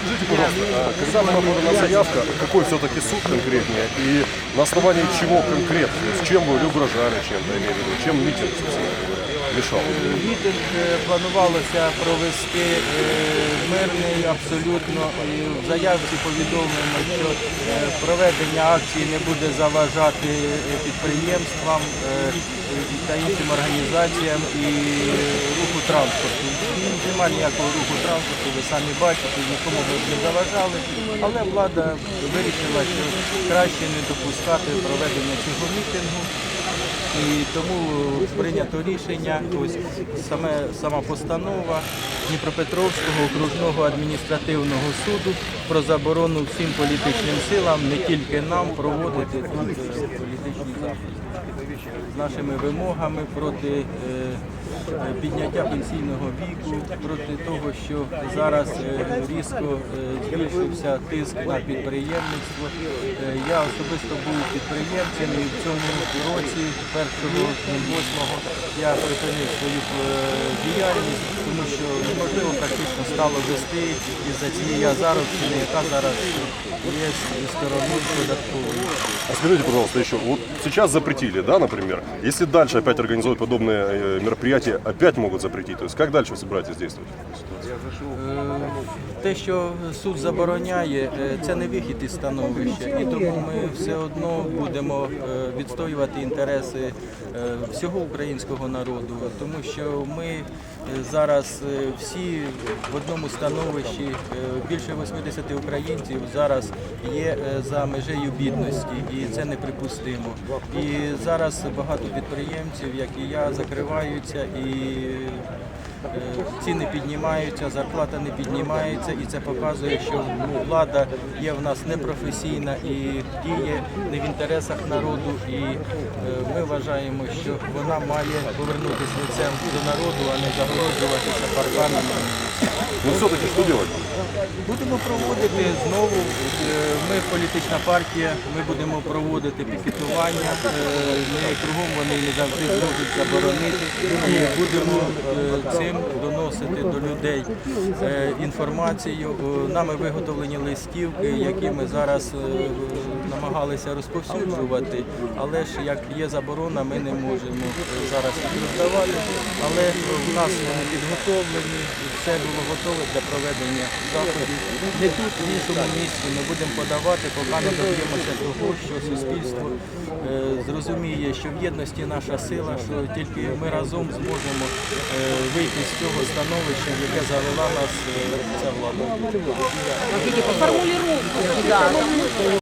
Скажите, пожалуйста, когда была подана заявка, какой все-таки суд конкретнее и на основании чего конкретно? С чем вы угрожали чем-то, чем митинг, собственно говоря? Мітинг е, планувалося провести е, мирний абсолютно. І в заявці повідомлено, що е, проведення акції не буде заважати підприємствам та іншим організаціям і руху транспорту. Немає ніякого руху транспорту, ви самі бачите, нікому ми не заважали, але влада вирішила, що краще не допускати проведення цього мітингу. І тому прийнято рішення, ось саме сама постанова Дніпропетровського окружного адміністративного суду про заборону всім політичним силам, не тільки нам, проводити тут е, політичні заходи нашими вимогами проти е, е, підняття пенсійного віку, проти того, що зараз е, різко збільшився тиск на підприємництво. Я особисто був підприємцем і в цьому році, 1.08, я припинив свою діяльність, тому що неможливо практично стало вести із-за цієї азарівщини, яка зараз є сторони податкової. А скажите, пожалуйста, еще, вот сейчас запретили, да, например, если дальше опять организовать подобные э, мероприятия, опять могут запретить, то есть как дальше вы собираетесь действовать? Е, Те, що суд забороняє, е, це не вихід із становища, і тому ми все одно будемо е, відстоювати інтереси е, всього українського народу, тому що ми е, зараз е, всі в одному становищі, е, більше 80 українців зараз є е, за межею бідності, і це неприпустимо. І зараз багато підприємців, як і я, закриваються і. Е, ціни піднімаються, зарплата не піднімається, і це показує, що ну, влада є в нас непрофесійна і діє не в інтересах народу. І е, ми вважаємо, що вона має повернутися лицем до народу, а не загороджуватися парканами. Ну все-таки что делать? Будемо проводити знову. е, Ми політична партія. Ми будемо проводити пікетування. Не кругом вони не завжди зможуть заборонити. І будемо е, цим доносити до людей е, інформацію. Е, Нами виготовлені листівки, які ми зараз е, намагалися розповсюджувати. Але ж як є заборона, ми не можемо зараз їх роздавати. Але в нас вони підготовлені, все було готове для проведення заходів. Не тут, в іншому місці ми будемо подавати, поки не доб'ємося того, що суспільство е, зрозуміє, що в єдності наша сила, що тільки ми разом зможемо е, вийти з цього становища, яке завела нас е, ця влада. Формулировку.